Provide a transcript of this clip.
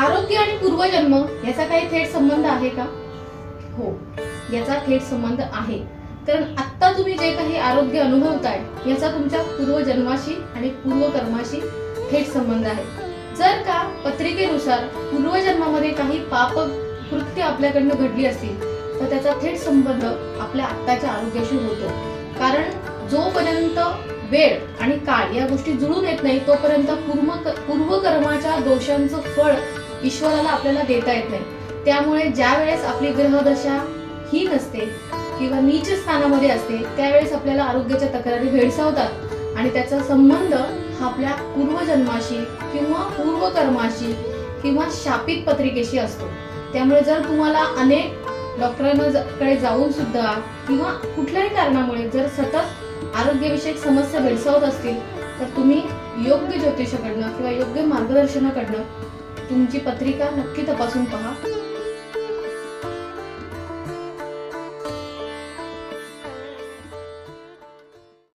आरोग्य आणि पूर्वजन्म याचा काही थेट संबंध आहे का? हो याचा थेट संबंध आहे. कारण आत्ता तुम्ही जे काही आरोग्य अनुभवताय याचा तुमच्या पूर्वजन्माशी आणि पूर्वकर्माशी थेट संबंध आहे. जर का पत्रिकेनुसार पूर्वजन्मामध्ये काही पाप कृत्य आपल्याकडनं घडली असतील तर त्याचा थेट संबंध आपल्या आत्ताच्या आरोग्याशी होतो. कारण जोपर्यंत वेळ आणि काळ या गोष्टी जुळून येत नाही तोपर्यंत पूर्व पूर्वकर्माच्या दोषांचं फळ ईश्वराला आपल्याला देता येत नाही. त्यामुळे ज्या वेळेस आपली ग्रहदशा ही नसते किंवा नीच स्थानामध्ये असते त्यावेळेस आपल्याला आरोग्याच्या तक्रारी भेडसावतात आणि त्याचा संबंध हा आपल्या पूर्वजन्माशी किंवा पूर्वकर्माशी किंवा शापित पत्रिकेशी असतो. त्यामुळे जर तुम्हाला अनेक डॉक्टरांना कडे जाऊन सुद्धा किंवा कुठल्याही कारणामुळे जर सतत आरोग्यविषयक समस्या भेडसावत असतील तर तुम्ही योग्य ज्योतिषाकडनं किंवा योग्य मार्गदर्शनाकडनं तुमची पत्रिका नक्की तपासून पहा.